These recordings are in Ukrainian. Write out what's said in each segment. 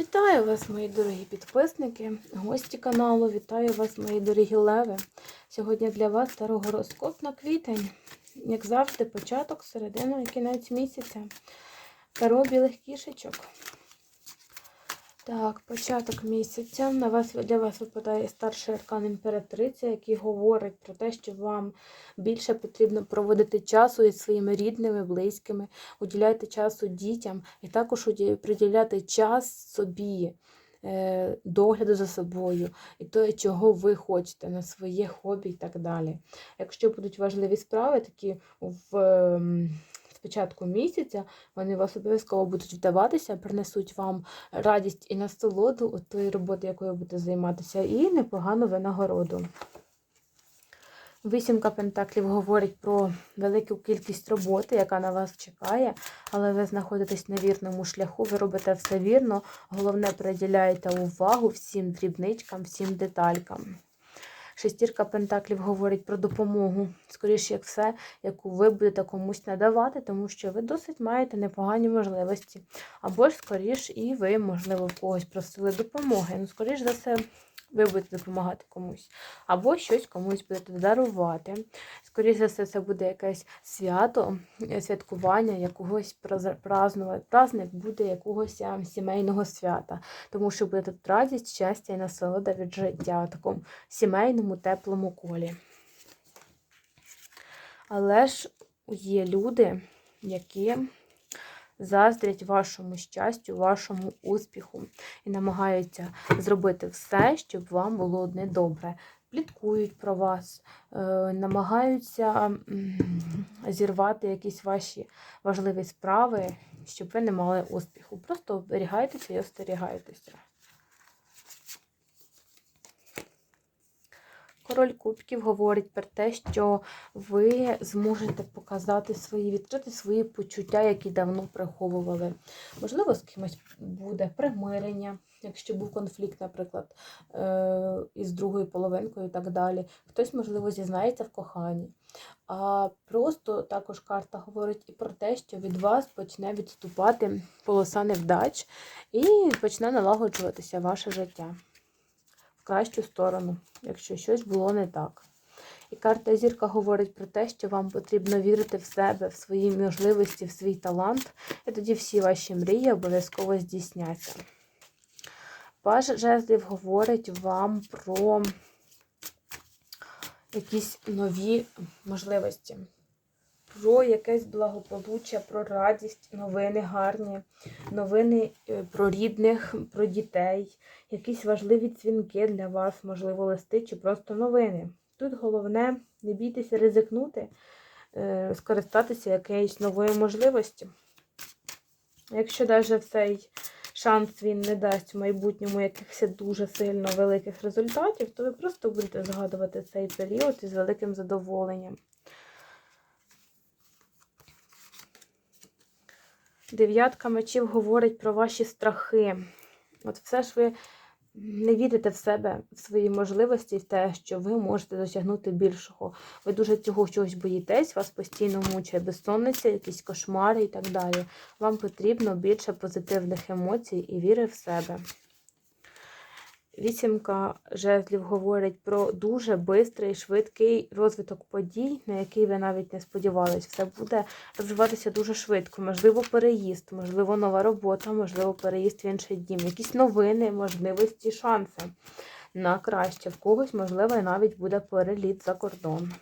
Вітаю вас, мої дорогі підписники, гості каналу. Вітаю вас, мої дорогі леви. Сьогодні для вас старогороскоп на квітень. Як завжди, початок, середина і кінець місяця. Таро білих кішечок. Так, початок місяця. На вас для вас випадає старший аркан імператриця, який говорить про те, що вам більше потрібно проводити часу із своїми рідними, близькими, уділяйте часу дітям і також приділяти час собі, е, догляду за собою і те, чого ви хочете на своє хобі і так далі. Якщо будуть важливі справи, такі в. Початку місяця вони вас обов'язково будуть вдаватися, принесуть вам радість і насолоду от тої роботи, якою будете займатися, і непогану винагороду. Вісімка пентаклів говорить про велику кількість роботи, яка на вас чекає, але ви знаходитесь на вірному шляху, ви робите все вірно. Головне, приділяєте увагу всім дрібничкам, всім деталькам. Шестірка пентаклів говорить про допомогу, скоріше як все, яку ви будете комусь надавати, тому що ви досить маєте непогані можливості. Або ж, скоріш, і ви, можливо, в когось просили допомоги. Ну, скоріш за все, ви будете допомагати комусь. Або щось комусь будете дарувати. Скоріше все, це буде якесь свято, святкування, якогось празр- празднува- праздник буде якогось сімейного свята. Тому що буде тут радість, щастя і насолода від життя в такому сімейному, теплому колі. Але ж є люди, які заздрять вашому щастю, вашому успіху і намагаються зробити все, щоб вам було одне добре. Пліткують про вас, е, намагаються зірвати якісь ваші важливі справи, щоб ви не мали успіху. Просто оберігайтеся і остерігайтеся. Король Кубків говорить про те, що ви зможете показати свої, відкрити свої почуття, які давно приховували. Можливо, з кимось буде примирення, якщо був конфлікт, наприклад, е, із другою половинкою і так далі. Хтось, можливо, зізнається в коханні. А просто також карта говорить і про те, що від вас почне відступати полоса невдач і почне налагоджуватися ваше життя кращу сторону, якщо щось було не так. І карта зірка говорить про те, що вам потрібно вірити в себе, в свої можливості, в свій талант, і тоді всі ваші мрії обов'язково здійсняться. Паж жезлів говорить вам про якісь нові можливості, про якесь благополуччя, про радість, новини гарні, новини е, про рідних, про дітей, якісь важливі дзвінки для вас, можливо, листи чи просто новини. Тут головне не бійтеся ризикнути, е, скористатися якоюсь новою можливістю. Якщо навіть цей шанс він не дасть в майбутньому якихось дуже сильно великих результатів, то ви просто будете згадувати цей період із великим задоволенням. Дев'ятка мечів говорить про ваші страхи. От все ж ви не вірите в себе, в свої можливості, в те, що ви можете досягнути більшого. Ви дуже цього чогось боїтесь, вас постійно мучає безсонниця, якісь кошмари і так далі. Вам потрібно більше позитивних емоцій і віри в себе. Вісімка жезлів говорить про дуже бистрий, швидкий розвиток подій, на який ви навіть не сподівались. Все буде розвиватися дуже швидко. Можливо, переїзд, можливо, нова робота, можливо, переїзд в інший дім, якісь новини, можливості, шанси на краще. В когось, можливо, навіть буде переліт за кордон.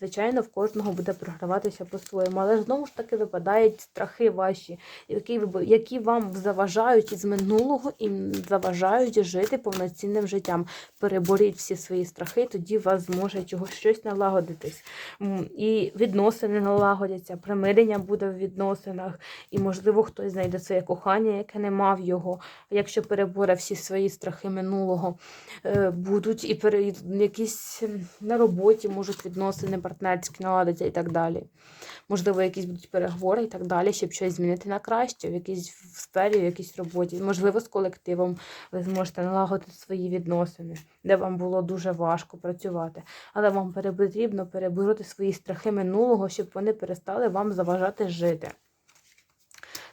Звичайно, в кожного буде програватися по-своєму, але знову ж таки випадають страхи ваші, які, які вам заважають із минулого і заважають жити повноцінним життям. Переборіть всі свої страхи, тоді у вас зможе чогось щось налагодитись. І відносини налагодяться, примирення буде в відносинах, і, можливо, хтось знайде своє кохання, яке не мав його. Якщо переборе всі свої страхи минулого, е, будуть і якісь на роботі можуть відносини партнерські наладиться і так далі. Можливо, якісь будуть переговори і так далі, щоб щось змінити на краще, в якійсь сфері, в якійсь роботі. Можливо, з колективом ви зможете налагодити свої відносини, де вам було дуже важко працювати. Але вам потрібно перебороти свої страхи минулого, щоб вони перестали вам заважати жити.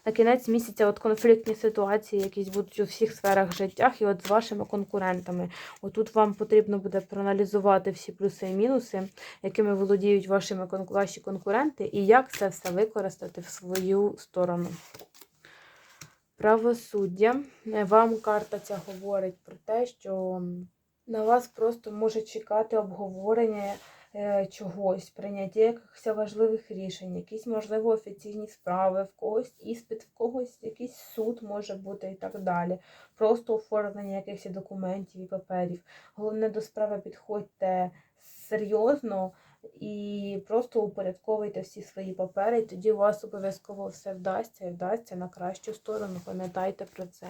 На кінець місяця от конфліктні ситуації, якісь будуть у всіх сферах життях, і от з вашими конкурентами. Отут вам потрібно буде проаналізувати всі плюси і мінуси, якими володіють вашими ваші конкуренти, і як це все використати в свою сторону. Правосуддя. Вам карта ця говорить про те, що на вас просто може чекати обговорення чогось, прийняття якихось важливих рішень, якісь, можливо, офіційні справи, в когось іспит, в когось якийсь суд може бути і так далі. Просто оформлення якихось документів і паперів. Головне до справи підходьте серйозно і просто упорядковуйте всі свої папери, і тоді у вас обов'язково все вдасться і вдасться на кращу сторону. Пам'ятайте про це.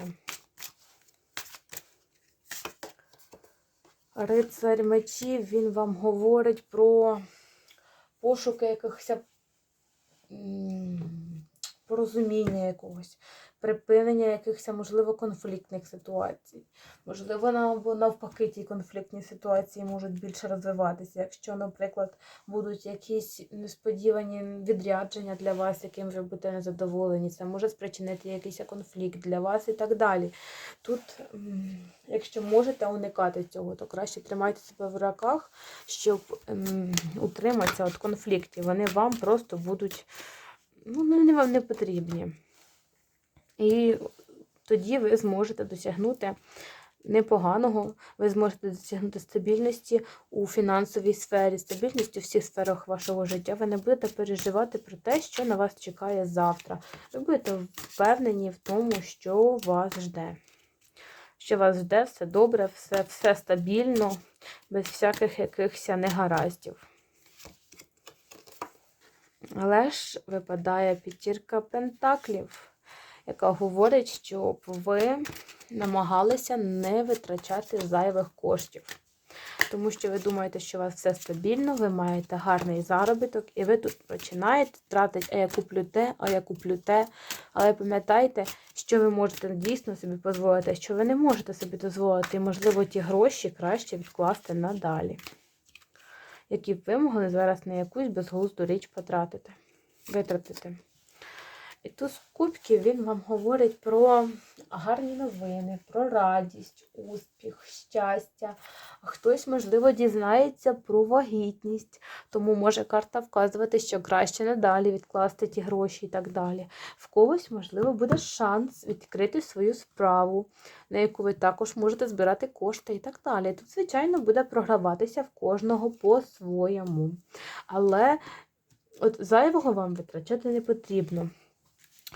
Рицарь мечів, він вам говорить про пошуки якихось порозуміння якогось, припинення якихось, можливо, конфліктних ситуацій. Можливо, навпаки, ті конфліктні ситуації можуть більше розвиватися. Якщо, наприклад, будуть якісь несподівані відрядження для вас, яким ви будете незадоволені, це може спричинити якийсь конфлікт для вас і так далі. Тут, якщо можете уникати цього, то краще тримайте себе в руках, щоб утриматися від конфліктів. Вони вам просто будуть, ну, вони вам не потрібні. І тоді ви зможете досягнути непоганого, ви зможете досягнути стабільності у фінансовій сфері, стабільності у всіх сферах вашого життя. Ви не будете переживати про те, що на вас чекає завтра. Ви будете впевнені в тому, що вас жде. Що вас жде, все добре, все, все стабільно, без всяких якихось негараздів. Але ж випадає п'ятірка пентаклів яка говорить, щоб ви намагалися не витрачати зайвих коштів. Тому що ви думаєте, що у вас все стабільно, ви маєте гарний заробіток, і ви тут починаєте тратити, а я куплю те, а я куплю те. Але пам'ятайте, що ви можете дійсно собі дозволити, що ви не можете собі дозволити, і, можливо, ті гроші краще відкласти надалі, які б ви могли зараз на якусь безглузду річ потратити, витратити. І тут з кубків він вам говорить про гарні новини, про радість, успіх, щастя. Хтось, можливо, дізнається про вагітність, тому може карта вказувати, що краще надалі відкласти ті гроші і так далі. В когось, можливо, буде шанс відкрити свою справу, на яку ви також можете збирати кошти і так далі. Тут, звичайно, буде програватися в кожного по-своєму. Але от зайвого вам витрачати не потрібно.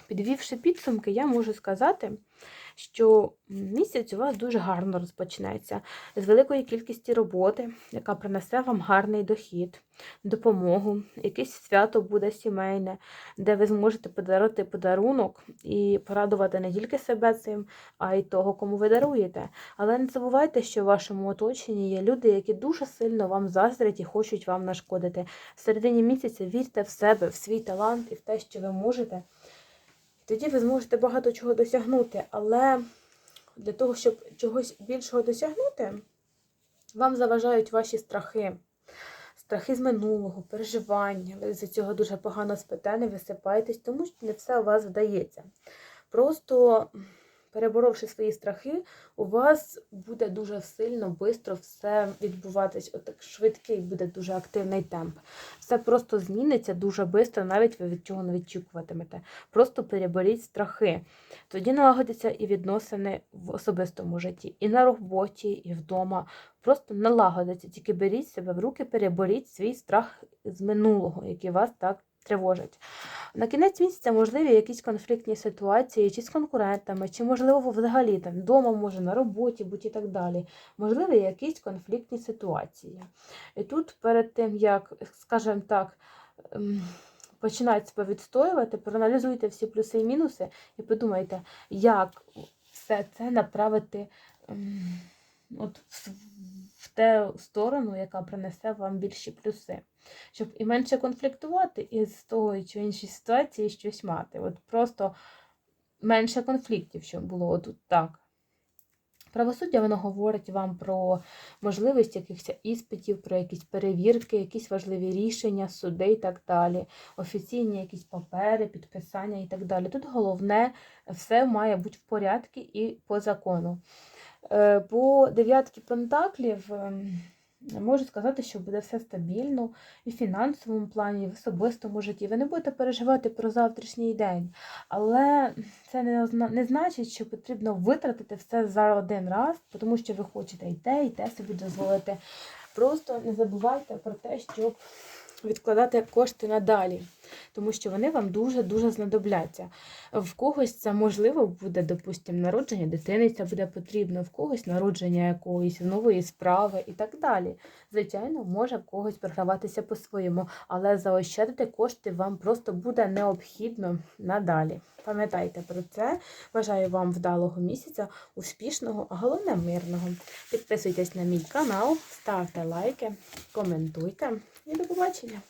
Підвівши підсумки, я можу сказати, що місяць у вас дуже гарно розпочнеться з великої кількості роботи, яка принесе вам гарний дохід, допомогу, якесь свято буде сімейне, де ви зможете подарувати подарунок і порадувати не тільки себе цим, а й того, кому ви даруєте. Але не забувайте, що в вашому оточенні є люди, які дуже сильно вам заздрять і хочуть вам нашкодити. В середині місяця вірте в себе, в свій талант і в те, що ви можете. Тоді ви зможете багато чого досягнути, але для того, щоб чогось більшого досягнути, вам заважають ваші страхи. Страхи з минулого, переживання. Ви за цього дуже погано спите, не висипаєтесь, тому що не все у вас вдається. Просто переборовши свої страхи, у вас буде дуже сильно, швидко все відбуватись. Отак швидкий буде дуже активний темп. Все просто зміниться дуже швидко, навіть ви від чого не відчікуватимете. Просто переборіть страхи. Тоді налагодяться і відносини в особистому житті, і на роботі, і вдома. Просто налагодиться. Тільки беріть себе в руки, переборіть свій страх з минулого, який вас так тривожить. На кінець місяця можливі якісь конфліктні ситуації, чи з конкурентами, чи, можливо, взагалі там вдома, може, на роботі будь і так далі. Можливі якісь конфліктні ситуації. І тут перед тим, як, скажімо так, ем, починають себе відстоювати, проаналізуйте всі плюси і мінуси і подумайте, як все це направити ем, от в, те сторону, яка принесе вам більші плюси. Щоб і менше конфліктувати із того чи іншої ситуації щось мати. От просто менше конфліктів, щоб було отут так. Правосуддя воно говорить вам про можливість якихось іспитів, про якісь перевірки, якісь важливі рішення, суди і так далі, офіційні якісь папери, підписання і так далі. Тут головне все має бути в порядку і по закону. Е, По дев'ятки пентаклів ем, можу сказати, що буде все стабільно і в фінансовому плані, і в особистому житті. Ви не будете переживати про завтрашній день. Але це не, не значить, що потрібно витратити все за один раз, тому що ви хочете і те, і те собі дозволити. Просто не забувайте про те, щоб відкладати кошти надалі, тому що вони вам дуже-дуже знадобляться. В когось це можливо буде, допустимо, народження дитини, це буде потрібно, в когось народження якоїсь нової справи і так далі. Звичайно, може в когось програватися по-своєму, але заощадити кошти вам просто буде необхідно надалі. Пам'ятайте про це. Бажаю вам вдалого місяця, успішного, а головне мирного. Підписуйтесь на мій канал, ставте лайки, коментуйте і до побачення!